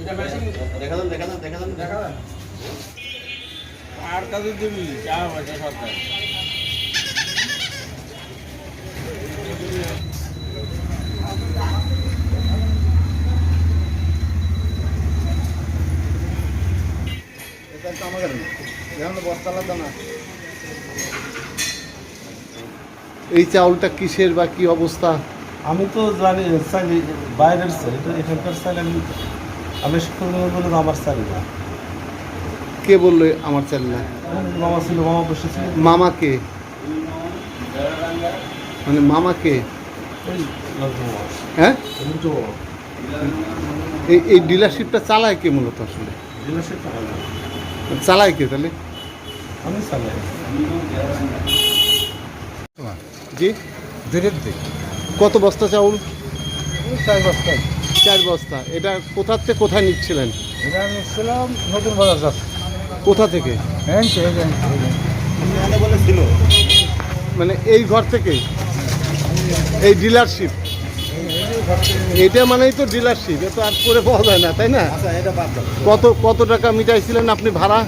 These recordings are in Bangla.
এটা মেশিন দেখা দেন দেখা দেন দেখা দেন দেখা যায় আর কাজে দিবি চা পয়সা সরকার এটা আমাদের এই চাউলটা কিসের বা কি অবস্থা? আমি তো জানি বাইরের চাই এটা এখানকার চাইলে আমি আমি শুক্রবার বলে আমার চাইলে না। কে বলল আমার চাল না? মামা ছিল মামা বসেছিল মামাকে মানে মামাকে মামা হ্যাঁ? এই এই ডিলারশিপটা চালায় কে মূলত আসলে? চালায়। কে তাহলে? আমি চালাই। জি? দিক। কত বস্তা চাউল? চার বস্তা চার বস্তা এটা কোথা থেকে কোথায় নিচ্ছিলেন? এটা আমি ছিলাম নতুন বাজার কোথা থেকে? মানে এই ঘর থেকে? এই ডিলারশিপ এটা মানেই তো ডিলারশিপ এ তো আর করে পাওয়া যায় না তাই না? আচ্ছা কত কত টাকা মিটাইছিলেন আপনি ভাড়া?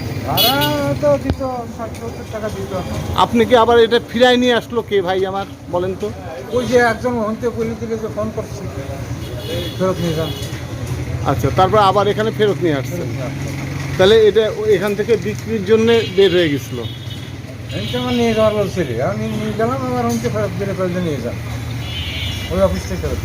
আপনি কি আবার এটা ফিরাই নিয়ে আসলো কে ভাই আমার বলেন তো? ওই যে একজন ফোন করছি। ফেরত নিয়ে যান। আচ্ছা তারপর আবার এখানে ফেরত নিয়ে আসছেন। তাহলে এটা এখান থেকে বিক্রির জন্য বের হয়ে গেছিল। আমার নিয়ে যাওয়ার বলছিল আমি নিয়ে গেলাম আমার ফেরত দিলে ফেরত নিয়ে যান। ওই অফিস থেকে ফেরত।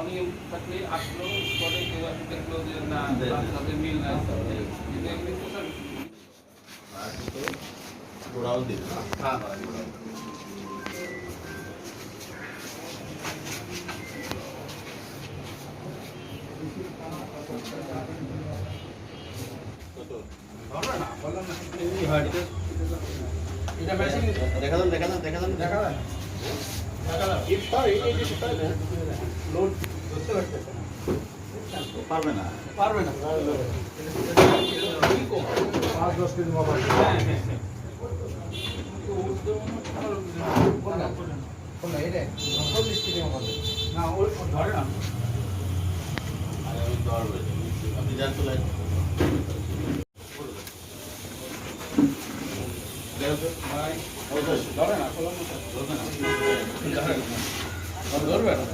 অনিয়ম থাকলে আসলো পরে কেউ দেখল যে না তাদের মিল নাই। ওরাও দিবে হ্যাঁ এটা মেশিন দেখা দেন দেখা দেন দেখা দেন দেখা যায় পারবে না। পারবে না। দশ কেজি এটা? চল্লিশ কেজি মোবাইল না ওই ধরে না। আপনি যান চলে। ধরে না। ধরবে না?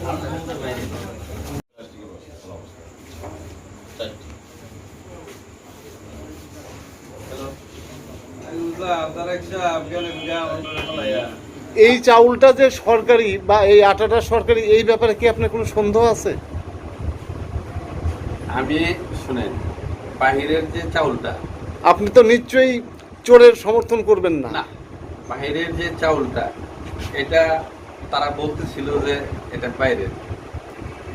এই চাউলটা যে সরকারি বা এই আটাটা সরকারি এই ব্যাপারে কি আপনার কোনো সন্দেহ আছে? আমি শুনেন বাহিরের যে চাউলটা। আপনি তো নিশ্চয়ই চোরের সমর্থন করবেন না। বাহিরের যে চাউলটা এটা তারা বলতেছিল যে এটা বাইরের।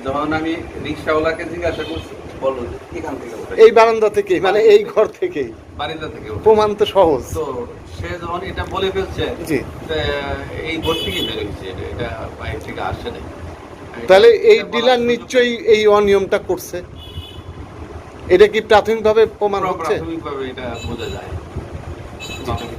যখন আমি রিক্সাওয়ালাকে জিজ্ঞাসা করছি বলো এখান থেকে এই বারান্দা থেকে মানে এই ঘর থেকেই। বারিন্দা থেকে প্রমাণ তো সহজ। তো সে যখন এটা বলে ফেলছে জি। এই ভোট থেকে বেরোচ্ছে এটা এটা বাইরে থেকে আসে নাই। তাহলে এই ডিলার নিশ্চয়ই এই অনিয়মটা করছে। এটা কি প্রাথমিকভাবে প্রমাণ হচ্ছে? প্রাথমিকভাবে এটা বোঝা যায়।